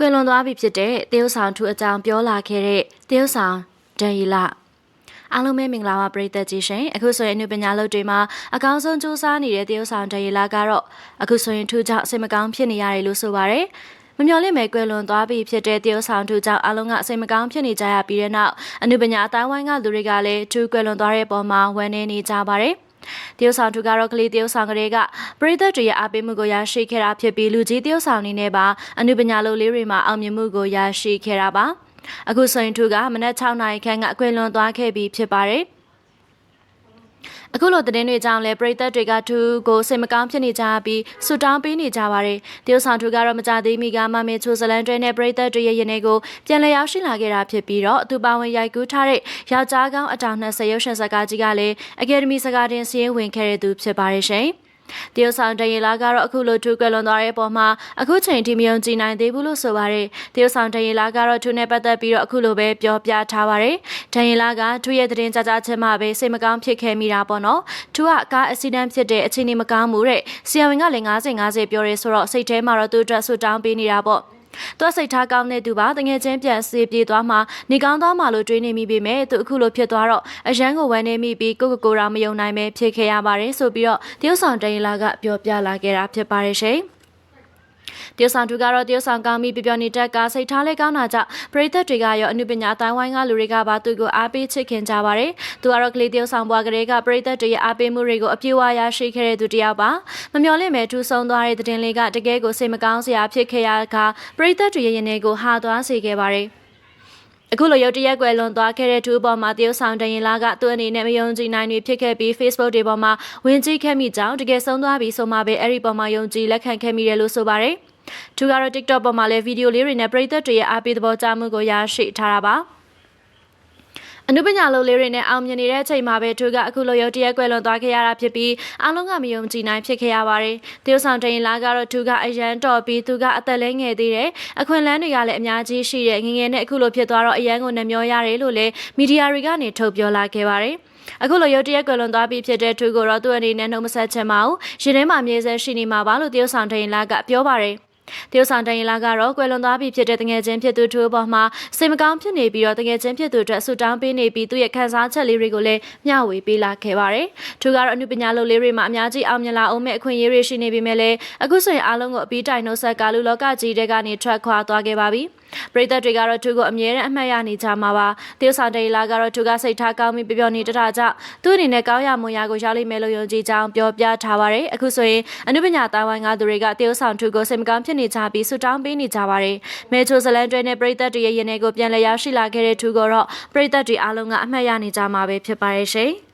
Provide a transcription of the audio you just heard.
ကွယ်လွန်သွားပြီဖြစ်တဲ့တရုတ်ဆောင်ထူအကြောင်းပြောလာခဲ့တဲ့တရုတ်ဆောင်ဒန်ရီလာအားလုံးပဲမင်္ဂလာပါပရိသတ်ကြီးရှင်အခုဆိုရင်အနုပညာလုပ်တွေမှာအကောင်းဆုံးစူးစမ်းနေတဲ့တရုတ်ဆောင်ဒန်ရီလာကတော့အခုဆိုရင်ထူကြောင့်စိတ်မကောင်းဖြစ်နေရတယ်လို့ဆိုပါရယ်မမျော်လင့်မဲ့ကွယ်လွန်သွားပြီဖြစ်တဲ့တရုတ်ဆောင်ထူကြောင့်အလုံးကစိတ်မကောင်းဖြစ်နေကြရပြီးတဲ့နောက်အနုပညာအတိုင်းဝိုင်းကလူတွေကလည်းထူကွယ်လွန်သွားတဲ့ပုံမှာဝမ်းနည်းနေကြပါတယ် တရုတ်ဆောင်သူကတော့ကလေးတရုတ်ဆောင်ကလေးကပရိသတ်တွေရဲ့အားပေးမှုကိုရရှိခဲ့တာဖြစ်ပြီးလူကြီးတရုတ်ဆောင်အနေနဲ့ပါအနုပညာလုပ်လေးတွေမှာအောင်မြင်မှုကိုရရှိခဲ့တာပါအခုဆိုရင်သူကမနက်6နာရီခန့်ကအခွင့်လွန်သွားခဲ့ပြီးဖြစ်ပါတယ် အခုလိုသတင်းတွေကြောင့်လည်းပရိသတ်တွေကသူကိုစိတ်မကောင်းဖြစ်နေကြပြီးဆူတောင်းပေးနေကြပါတယ်။တရုတ်ဆောင်သူကတော့မကြသေးမီကမမေချိုဇလန်တွဲနဲ့ပရိသတ်တွေရဲ့ရင်ထဲကိုပြန်လည်ရောက်ရှိလာခဲ့တာဖြစ်ပြီးတော့သူပါဝင်ရိုက်ကူးထားတဲ့ယောက်ျားကောင်းအတောင်20ရုပ်ရှင်ဇာတ်ကားကြီးကလည်းအကယ်ဒမီစကားတင်စည်းဝင်ခဲ့တဲ့သူဖြစ်ပါတယ်ရှင်။ တရုတ်ဆောင်တရင်လာကတော့အခုလိုထူကွယ်လွန်သွားတဲ့အပေါ်မှာအခုချိန်ထိမယုံကြည်နိုင်သေးဘူးလို့ဆိုပါတယ်တရုတ်ဆောင်တရင်လာကတော့ထူနဲ့ပတ်သက်ပြီးတော့အခုလိုပဲပြောပြထားပါတယ်တရင်လာကထူရဲ့သတင်းကြကြချင်းမှပဲစိတ်မကောင်းဖြစ်ခဲ့မိတာပေါ့နော်ထူကကားအက်ဆီဒန့်ဖြစ်တဲ့အခြေအနေမကောင်းမှုတဲ့ဆီယဝင်ကလည်း90 50ပြောရဲဆိုတော့စိတ်ထဲမှာတော့သူ့အတွက်ဆူတောင်းပေးနေတာပေါ့ သူစိတ်ထားကောင်းတဲ့သူပါတငယ်ချင်းပြန်စေပြေးသွားမှနေကောင်းသွားမှလို့တွေးနေမိပေမဲ့သူအခုလိုဖြစ်သွားတော့အရန်ကိုဝမ်းနေမိပြီးကိုကိုကိုရာမယုံနိုင်ပဲဖြစ်ခဲ့ရပါတယ်ဆိုပြီးတော့တရုတ်ဆောင်တရင်လာကပြောပြလာခဲ့တာဖြစ်ပါတယ်ရှင်။ တရုတ်ဆောင်သူကတော့တရုတ်ဆောင်ကောင်းပြီးပြပြနေတက်ကစိတ်ထားလဲကောင်းတာကြောင့်ပရိသတ်တွေကရောအနုပညာအတိုင်းဝိုင်းကလူတွေကပါသူ့ကိုအားပေးချစ်ခင်ကြပါတယ်။သူကတော့ကလေးတရုတ်ဆောင်ဘွားကလေးကပရိသတ်တွေရဲ့အားပေးမှုတွေကိုအပြည့်အဝရရှိခဲ့တဲ့သူတစ်ယောက်ပါ။မမျှော်လင့်မဲ့ထူဆုံးသွားတဲ့တဲ့တင်လေးကတကယ်ကိုစိတ်မကောင်းစရာဖြစ်ခဲ့ရကပရိသတ်တွေရဲ့ရင်ထဲကိုဟာသွားစေခဲ့ပါတယ်။အခုလိုရုတ်တရက်ကွယ်လွန်သွားခဲ့တဲ့သူပေါ်မှာတရုတ်ဆောင်တရင်လာကသူ့အနေနဲ့မယုံကြည်နိုင်တွေဖြစ်ခဲ့ပြီး Facebook တွေပေါ်မှာဝင်ကြည့်ခဲ့မိကြောင်းတကယ်ဆုံးသွားပြီးဆိုမှပဲအဲ့ဒီပေါ်မှာယုံကြည်လက်ခံခဲ့မိတယ်လို့ဆိုပါတယ်။ သူကတော့ TikTok ပေါ်မှာလည်းဗီဒီယိုလေးတွေနဲ့ပရိသတ်တွေရဲ့အားပေးသဘောကျမှုကိုရရှိထားတာပါအနုပညာလုပ်လေးတွေနဲ့အောင်မြင်နေတဲ့အချိန်မှာပဲသူကအခုလိုရုပ်တရက်ကွယ်လွန်သွားခဲ့ရတာဖြစ်ပြီးအားလုံးကမယုံကြည်နိုင်ဖြစ်ခဲ့ရပါတယ်။တရုတ်ဆောင်တင်လာကတော့သူကအရန်တော်ပြီးသူကအသက်လဲငယ်သေးတယ်။အခွင့်အလမ်းတွေကလည်းအများကြီးရှိတယ်။ငငယ်နဲ့အခုလိုဖြစ်သွားတော့အရန်ကိုနှမျောရတယ်လို့လည်းမီဒီယာတွေကနေထုတ်ပြောလာခဲ့ပါတယ်။အခုလိုရုတ်တရက်ကွယ်လွန်သွားပြီးဖြစ်တဲ့သူကိုတော့သူ့အနေနဲ့နှုတ်မဆက်ချင်ပါဘူး။ရှင်ထဲမှာအမြဲတမ်းရှိနေမှာပါလို့တရုတ်ဆောင်တင်လာကပြောပါတယ်။ တရုတ်ဆောင်တရင်လာကတော့ကွယ်လွန်သွားပြီဖြစ်တဲ့တငယ်ချင်းဖြစ်သူထိုးပေါ်မှာစိတ်မကောင်းဖြစ်နေပြီးတော့တငယ်ချင်းဖြစ်သူအတွက်ဆူတောင်းပေးနေပြီးသူ့ရဲ့ခံစားချက်လေးတွေကိုလည်းမျှဝေပေးလာခဲ့ပါတယ်။ထိုကတော့အနုပညာလုပ်လေးတွေမှာအများကြီးအောင်မြင်လာအောင်မဲ့အခွင့်အရေးတွေရှိနေပေမဲ့လည်းအခုဆိုရင်အားလုံးကိုအပီးတိုင်နှုတ်ဆက်ကာလူလောကကြီးတဲ့ကနေထွက်ခွာသွားခဲ့ပါပြီ။ ပရိသတ်တွေကတော့သူကိုအမြဲတမ်းအမှတ်ရနေကြမှာပါတရုတ်ဆောင်တေလာကတော့သူကစိတ်ထားကောင်းပြီးပျော်နေတတာကြောင့်သူ့အနေနဲ့ကောင်းရမွန်ရာကိုရောက်လိမ့်မယ်လို့ယုံကြည်ကြောင်းပြောပြထားပါတယ်အခုဆိုရင်အနုပညာတာဝန်ကသူတွေကတရုတ်ဆောင်သူကိုစိတ်မကောင်းဖြစ်နေကြပြီးဆူတောင်းပေးနေကြပါတယ်မဲချိုဇလန်တွဲနဲ့ပရိသတ်တွေရဲ့ရင်ထဲကိုပြန်လည်ရောက်ရှိလာခဲ့တဲ့သူကိုတော့ပရိသတ်တွေအားလုံးကအမှတ်ရနေကြမှာပဲဖြစ်ပါတယ်ရှင်